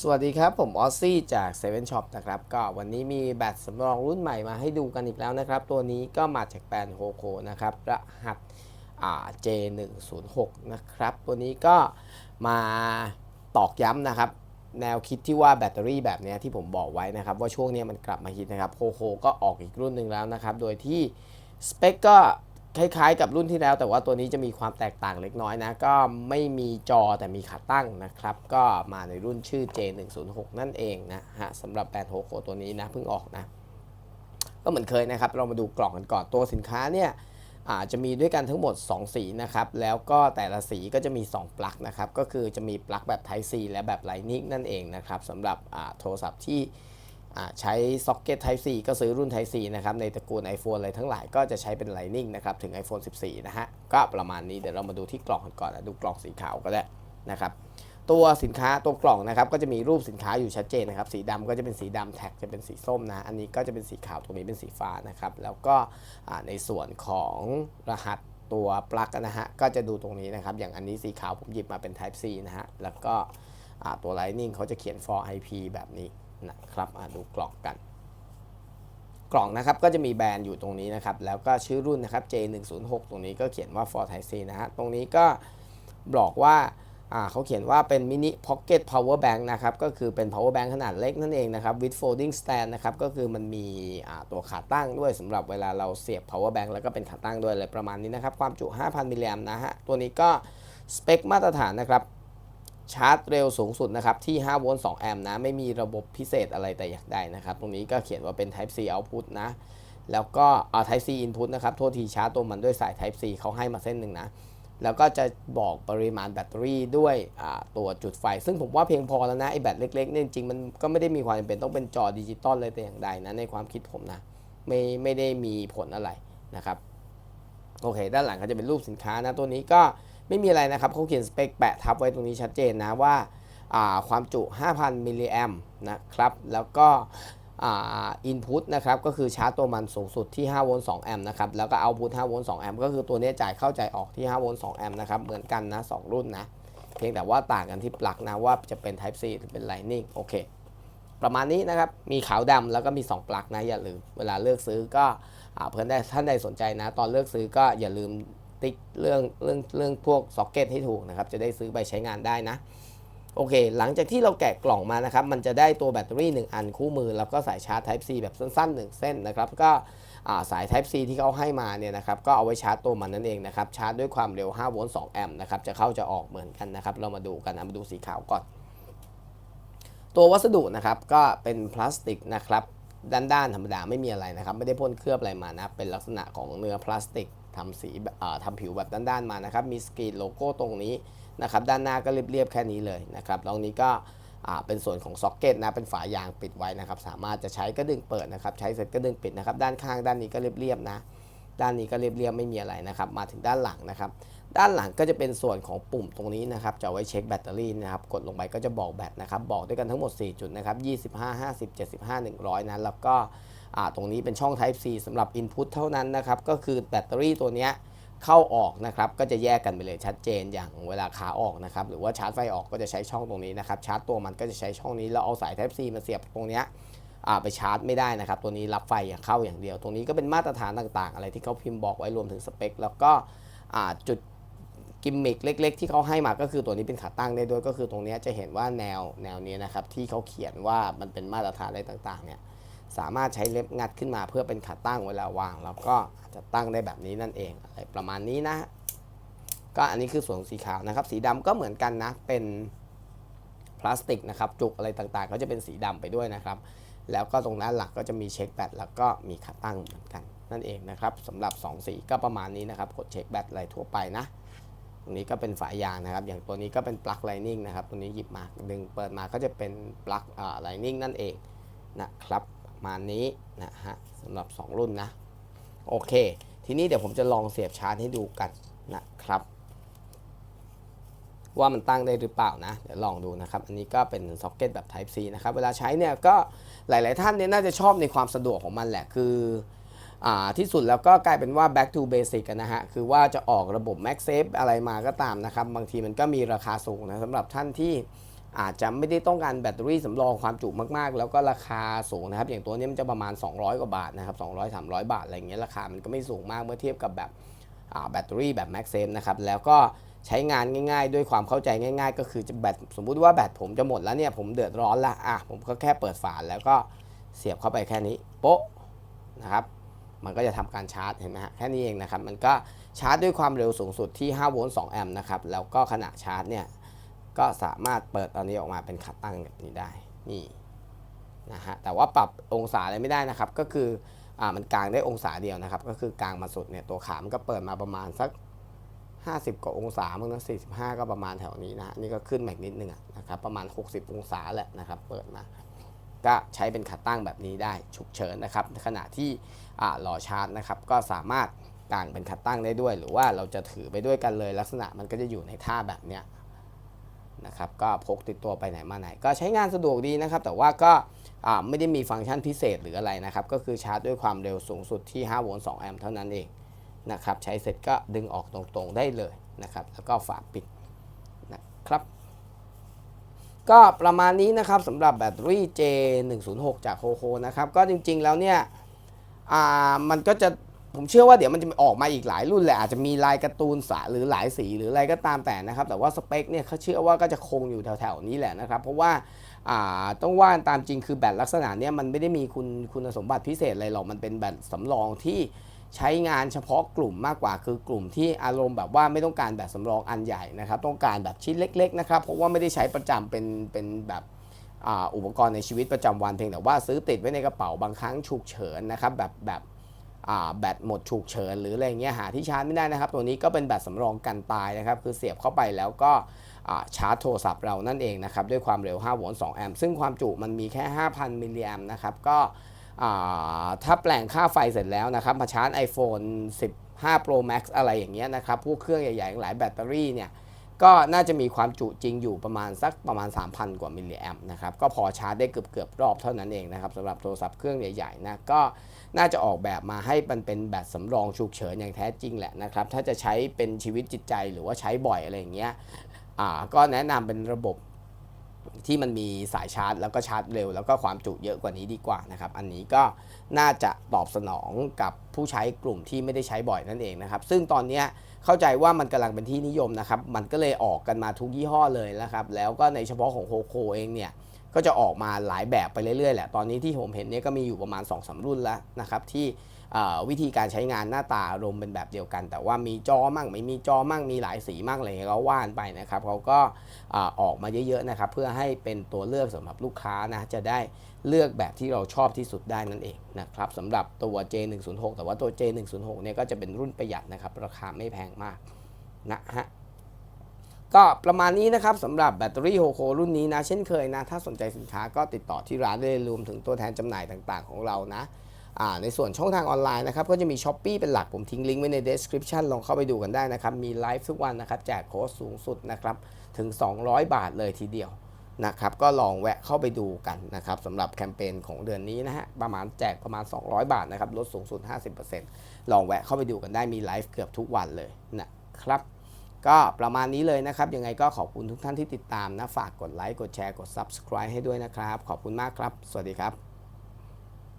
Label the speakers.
Speaker 1: สวัสดีครับ ผมออซซี่จาก7 Shop นะครับ ก็วันนี้มีแบตสำรองรุ่นใหม่มาให้ดูกันอีกแล้วนะครับ ตัวนี้ก็มาจากแบรนด์โฮโคนะครับ รหัสอ่า J106 นะครับ ตัวนี้ก็มาตอกย้ำนะครับ แนวคิดที่ว่าแบตเตอรี่แบบเนี้ยที่ผมบอกไว้นะครับ ว่าช่วงนี้มันกลับมาฮิตนะครับโฮโคก็ออกอีกรุ่นหนึ่งแล้วนะครับ โดยที่สเปคก็ คล้ายๆ กับรุ่นที่แล้ว แต่ว่าตัวนี้จะมีความแตกต่างเล็กน้อยนะ ก็ไม่มีจอแต่มีขาตั้งนะครับ ก็มาในรุ่นชื่อ J106 นั่นเองนะฮะสำหรับแบรนด์โฮโคตัวนี้นะเพิ่งออกนะ ก็เหมือนเคยนะครับ เรามาดูกล่องกันก่อนตัวสินค้าเนี่ยอาจะมีด้วยกันทั้งหมด 2 สีนะครับ แล้วก็แต่ละสีก็จะมี 2 ปลั๊กนะครับ ก็คือจะมีปลั๊กแบบ Type C และแบบ Lightning นั่นเองนะครับสำหรับโทรศัพท์ที่ ใช้ซ็อกเก็ต Type C ก็ซื้อรุ่น Type C นะครับ ในตระกูล iPhone อะไรทั้งหลายก็จะใช้เป็น Lightning นะครับ ถึง iPhone 14 นะฮะ ก็ประมาณนี้เดี๋ยวเรามาดูที่กล่องกันก่อนนะดูกล่องสีขาวก็ได้นะครับตัวสินค้าตัวกล่องนะครับก็จะมีรูปสินค้าอยู่ชัดเจนนะครับ สีดำก็จะเป็นสีดำแท็กจะเป็นสีส้มนะ อันนี้ก็จะเป็นสีขาวตรงนี้เป็นสีฟ้านะครับ แล้วก็ในส่วนของรหัสตัวปลั๊กนะฮะก็จะดูตรงนี้นะครับ อย่างอันนี้สีขาวผมหยิบมาเป็น Type C นะฮะแล้วก็ตัว Lightning เขาจะเขียน for IP แบบนี้ นะครับดูกล่องกัน กล่องนะครับก็จะมีแบรนด์อยู่ตรงนี้นะครับ แล้วก็ชื่อรุ่นนะครับ J106 ตรงนี้ก็เขียนว่า for Type C นะฮะตรงนี้ก็บอกว่าเขาเขียนว่าเป็นมินิ pocket power bank นะครับ ก็คือเป็น power bank ขนาดเล็กนั่นเองนะครับ with folding stand นะครับ ก็คือมันมีตัวขาตั้งด้วยสำหรับเวลาเราเสียบ power bank แล้วก็เป็นขาตั้งด้วยอะไรประมาณนี้นะครับ ความจุ 5,000 มิลลิแอมนะฮะ ตัวนี้ก็สเปคมาตรฐานนะครับ ชาร์จเร็วสูงสุดนะครับที่ 5 โวลต์ 2 แอมป์นะ ไม่มีระบบพิเศษอะไรแต่อย่างใดนะครับ ตรงนี้ก็เขียนว่าเป็น Type C output นะ แล้วก็เอา Type C input นะครับ โทษทีชาร์จตัวมันด้วยสาย Type C เขาให้มาเส้นหนึ่งนะ แล้วก็จะบอกปริมาณแบตเตอรี่ด้วยตัวจุดไฟ ซึ่งผมว่าเพียงพอแล้วนะ ไอ้แบตเล็กๆเนี่ยจริงมันก็ไม่ได้มีความจำเป็นต้องเป็นจอดิจิตอลเลยแต่อย่างใดนะในความคิดผมนะ ไม่ไม่ได้มีผลอะไรนะครับ โอเค ด้านหลังก็จะเป็นรูปสินค้านะตัวนี้ก็ ไม่มีอะไรนะครับเขาเขียนสเปคแปะทับไว้ตรงนี้ชัดเจนนะว่าาความจุ 5,000 มิลลิแอมนะครับ แล้วก็อินพุตนะครับ ก็คือชาร์จตัวมันสูงสุดที่ 5 โวลต์ 2 แอมป์นะครับ แล้วก็เอาพุต5โวลต์ 2 แอมป์ ก็คือตัวนี้จ่ายเข้าจ่ายออกที่ 5 โวลต์ 2 แอมป์นะครับ เหมือนกันนะ 2 รุ่นนะ เพียงแต่ว่าต่างกันที่ปลั๊กนะ ว่าจะเป็น Type C หรือเป็น Lightning โอเค ประมาณนี้นะครับ มีขาวดำแล้วก็มี 2 ปลั๊กนะ อย่าลืม เวลาเลือกซื้อก็อเพื่อนได้ท่านใดสนใจนะ ตอนเลือกซื้อก็อย่าลืม ติ๊กเรื่องเรื่องเรื่องพวกซ็อกเก็ตให้ถูกนะครับ จะได้ซื้อไปใช้งานได้นะ โอเค หลังจากที่เราแกะกล่องมานะครับ มันจะได้ตัวแบตเตอรี่ 1 อันคู่มือ แล้วก็สายชาร์จ Type C แบบสั้นๆ 1 เส้นนะครับ ก็สาย Type C ที่เขาให้มาเนี่ยนะครับ ก็เอาไว้ชาร์จตัวมันนั่นเองนะครับ ชาร์จด้วยความเร็ว 5 โวลต์ 2 แอมป์นะครับ จะเข้าจะออกเหมือนกันนะครับ เรามาดูกันนะมาดูสีขาวก่อน ตัววัสดุนะครับ ก็เป็นพลาสติกนะครับ ด้านๆธรรมดาไม่มีอะไรนะครับ ไม่ได้พ่นเคลือบอะไรมานะ เป็นลักษณะของเนื้อพลาสติก ทำสีทำผิวแบบด้านๆมานะครับมีสกรีนโลโก้ตรงนี้นะครับด้านหน้าก็เรียบๆแค่นี้เลยนะครับตรงนี้ก็เป็นส่วนของซ็อกเก็ตนะเป็นฝายางปิดไว้นะครับ สามารถจะใช้ก็ดึงเปิดนะครับ ใช้เสร็จก็ดึงปิดนะครับ ด้านข้างด้านนี้ก็เรียบๆนะ ด้านนี้ก็เรียบๆไม่มีอะไรนะครับ มาถึงด้านหลังนะครับ ด้านหลังก็จะเป็นส่วนของปุ่มตรงนี้นะครับจะไว้เช็คแบตเตอรี่นะครับ กดลงไปก็จะบอกแบตนะครับ บอกด้วยกันทั้งหมด 4 จุดนะครับ25 50 75 100นะแล้วก็ ตรงนี้เป็นช่อง Type C สำหรับ Input เท่านั้นนะครับ ก็คือแบตเตอรี่ตัวนี้เข้าออกนะครับ ก็จะแยกกันไปเลยชัดเจนอย่างเวลาขาออกนะครับ หรือว่าชาร์จไฟออกก็จะใช้ช่องตรงนี้นะครับ ชาร์จตัวมันก็จะใช้ช่องนี้ แล้วเอาสาย Type C มาเสียบตรงนี้ไปชาร์จไม่ได้นะครับ ตัวนี้รับไฟอย่างเข้าอย่างเดียว ตรงนี้ก็เป็นมาตรฐานต่างๆ อะไรที่เขาพิมพ์บอกไว้รวมถึงสเปค แล้วก็จุดกิมมิคเล็ก ๆ ที่เขาให้มาก็คือตัวนี้เป็นขาตั้งได้ด้วยก็คือตรงนี้จะเห็นว่าแนวแนวนี้นะครับที่เขาเขียนว่ามันเป็นมาตรฐานอะไรต่างๆเนี่ย สามารถใช้เล็บงัดขึ้นมาเพื่อเป็นขาตั้งเวลาวางแล้วก็จะตั้งได้แบบนี้นั่นเองอะไรประมาณนี้นะ ก็อันนี้คือส่วนสีขาวนะครับ สีดำก็เหมือนกันนะเป็นพลาสติกนะครับจุกอะไรต่างๆ ก็จะเป็นสีดำไปด้วยนะครับ แล้วก็ตรงด้านหลังก็จะมีเช็คแบตแล้วก็มีขาตั้งเหมือนกันนั่นเองนะครับสำหรับ 2 สีก็ประมาณนี้นะครับกดเช็คแบตอะไรทั่วไปนะตรงนี้ก็เป็นฝายางนะครับ อย่างตัวนี้ก็เป็นปลั๊กไลนิ่งนะครับ ตัวนี้หยิบมาดึงเปิดมาก็จะเป็นปลั๊กไลนิ่งนั่นเองนะครับ มาณนี้นะฮะสำหรับ 2 รุ่นนะ โอเค ทีนี้เดี๋ยวผมจะลองเสียบชาร์จให้ดูกันนะครับ ว่ามันตั้งได้หรือเปล่านะ เดี๋ยวลองดูนะครับ อันนี้ก็เป็นซ็อกเก็ตแบบ Type C นะครับ เวลาใช้เนี่ยก็หลาย ๆ ท่านเนี่ยน่าจะชอบในความสะดวกของมันแหละคืออาที่สุดแล้วก็กลายเป็นว่า back to basic กันนะฮะ คือว่าจะออกระบบ MagSafe อะไรมาก็ตามนะครับ บางทีมันก็มีราคาสูงนะสำหรับท่านที่ อาจจะไม่ได้ต้องการแบตเตอรี่สำรองความจุมากๆ แล้วก็ราคาสูงนะครับ อย่างตัวนี้มันจะประมาณ 200 กว่าบาทนะครับ200 300 บาทอะไรอย่างเงี้ยราคามันก็ไม่สูงมากเมื่อเทียบกับแบบแบตเตอรี่แบบ Max s a f e นะครับแล้วก็ใช้งานง่ายๆ ด้วยความเข้าใจง่าย ๆ ก็คือจะแบตสมมุติว่าแบตผมจะหมดแล้วเนี่ยผมเดือดร้อนละอะผมก็แค่เปิดฝาแล้วก็เสียบเข้าไปแค่นี้โป๊ะนะครับมันก็จะทำการชาร์จเห็นไหมฮะแค่นี้เองนะครับมันก็ชาร์จด้วยความเร็วสูงสุดที่5โวลต์2แอมป์นะครับแล้วก็ขณะชาร์จเนี่ย ก็สามารถเปิดตอนนี้ออกมาเป็นขาตั้งแบบนี้ได้นี่นะฮะแต่ว่าปรับองศาอะไรไม่ได้นะครับ ก็คืออ่ามันกลางได้องศาเดียวนะครับ ก็คือกลางมาสุดเนี่ยตัวขามันก็เปิดมาประมาณสัก 50 กว่าองศามั้งนะ45 ก็ประมาณแถวนี้นะฮะนี่ก็ขึ้นมาอีกนิดนึงนะครับประมาณ 60 องศาแหละนะครับ เปิดมาก็ใช้เป็นขาตั้งแบบนี้ได้ฉุกเฉินนะครับขณะที่อ่ารอชาร์จนะครับ ก็สามารถกางเป็นขาตั้งได้ด้วย หรือว่าเราจะถือไปด้วยกันเลยลักษณะมันก็จะอยู่ในท่าแบบเนี้ย นะครับก็พกติดตัวไปไหนมาไหน ก็ใช้งานสะดวกดีนะครับ แต่ว่าก็ไม่ได้มีฟังก์ชันพิเศษหรืออะไรนะครับ ก็คือชาร์จด้วยความเร็วสูงสุดที่ 5 โวลต์ 2 แอมป์เท่านั้นเองนะครับใช้เสร็จก็ดึงออกตรงๆได้เลยนะครับ แล้วก็ฝาปิดนะครับ ก็ประมาณนี้นะครับสำหรับแบตเตอรี่ J106 จากโคโคนะครับ ก็จริงๆแล้วเนี่ยมันก็จะ ผมเชื่อว่าเดี๋ยวมันจะออกมาอีกหลายรุ่นแหละอาจจะมีลายการ์ตูนสาหรือหลายสีหรืออะไรก็ตามแต่นะครับ แต่ว่าสเปคเนี่ยเขาเชื่อว่าก็จะคงอยู่แถวๆนี้แหละนะครับ เพราะว่าต้องว่าตามจริงคือแบตลักษณะเนี้ยมันไม่ได้มีคุณคุณสมบัติพิเศษอะไรหรอกมันเป็นแบตสำรองที่ใช้งานเฉพาะกลุ่มมากกว่าคือกลุ่มที่อารมณ์แบบว่าไม่ต้องการแบตสำรองอันใหญ่นะครับ ต้องการแบบชิ้นเล็กๆนะครับเพราะว่าไม่ได้ใช้ประจำเป็นเป็นแบบอ,อุปกรณ์ในชีวิตประจำวันเพียงแต่ว่าซื้อติดไว้ในกระเป๋าบางครั้งฉุกเฉินนะครับแบบแบบ แบตหมดฉุกเฉินหรืออะไรเงี้ยหาที่ชาร์จไม่ได้นะครับ ตัวนี้ก็เป็นแบตสำรองกันตายนะครับ คือเสียบเข้าไปแล้วก็ชาร์จโทรศัพท์เรานั่นเองนะครับ ด้วยความเร็ว 5 โวลต์ 2 แอมป์ซึ่งความจุมันมีแค่ 5,000 มิลลิแอมป์นะครับ ก็ถ้าแปลงค่าไฟเสร็จแล้วนะครับมาชาร์จ iPhone 15 Pro Max อะไรอย่างเงี้ยนะครับพวกเครื่องใหญ่ๆหลายแบตเตอรี่เนี่ย ก็น่าจะมีความจุจริงอยู่ประมาณสักประมาณ 3,000 กว่ามิลลิแอมป์นะครับ ก็พอชาร์จได้เกือบเกือบรอบเท่านั้นเองนะครับสำหรับโทรศัพท์เครื่องใหญ่ๆนะก็น่าจะออกแบบมาให้มันเป็นแบตสำรองฉุกเฉินอย่างแท้จริงแหละนะครับ ถ้าจะใช้เป็นชีวิตจิตใจหรือว่าใช้บ่อยอะไรอย่างเงี้ยอ่าก็แนะนำเป็นระบบ ที่มันมีสายชาร์จ แล้วก็ชาร์จเร็ว แล้วก็ความจุเยอะกว่านี้ดีกว่านะครับ อันนี้ก็น่าจะตอบสนองกับผู้ใช้กลุ่มที่ไม่ได้ใช้บ่อยนั่นเองนะครับ ซึ่งตอนนี้เข้าใจว่ามันกำลังเป็นที่นิยมนะครับ มันก็เลยออกกันมาทุกยี่ห้อเลยนะครับ แล้วก็ในเฉพาะของโฮโคเองเนี่ยก็จะออกมาหลายแบบไปเรื่อยๆแหละ ตอนนี้ที่ผมเห็นเนี่ยก็มีอยู่ประมาณ2อสรุ่นแล้วนะครับที่ วิธีการใช้งานหน้าตาอารมณ์เป็นแบบเดียวกัน แต่ว่ามีจอมั่งไม่มีจอมั่งมีหลายสีมั่งอะไรอย่างเงี้ยก็ว่านไปนะครับเขาก็ออกมาเยอะๆนะครับเพื่อให้เป็นตัวเลือกสำหรับลูกค้านะจะได้เลือกแบบที่เราชอบที่สุดได้นั่นเองนะครับสำหรับตัว J106 แต่ว่าตัว J106 เนี่ยก็จะเป็นรุ่นประหยัดนะครับราคาไม่แพงมากนะฮะก็ประมาณนี้นะครับสำหรับแบตเตอรี่โฮโครุ่นนี้นะ เช่นเคยนะ ถ้าสนใจสินค้าก็ติดต่อที่ร้านได้รวมถึงตัวแทนจำหน่ายต่างๆของเรานะ ในส่วนช่องทางออนไลน์นะครับก็จะมี s h อ p e e เป็นหลักผมทิ้งลิงก์ไว้ใน description ลองเข้าไปดูกันได้นะครับ มีไลฟ์ทุกวันนะครับแจกโค้ดสูงสุดนะครับถึง 200 บาทเลยทีเดียวนะครับก็ลองแวะเข้าไปดูกันนะครับสำหรับแคมเปญของเดือนนี้นะฮะประมาณแจกประมาณ 200 บาทนะครับลดสูงสุด 50%ลองแวะเข้าไปดูกันได้มีไลฟ์เกือบทุกวันเลยนะครับก็ประมาณนี้เลยนะครับ ยังไงก็ขอบคุณทุกท่านที่ติดตามนะ ฝากกดไลค์ กดแชร์ กด Subscribe ให้ด้วยนะครับ ขอบคุณมากครับ สวัสดีครับ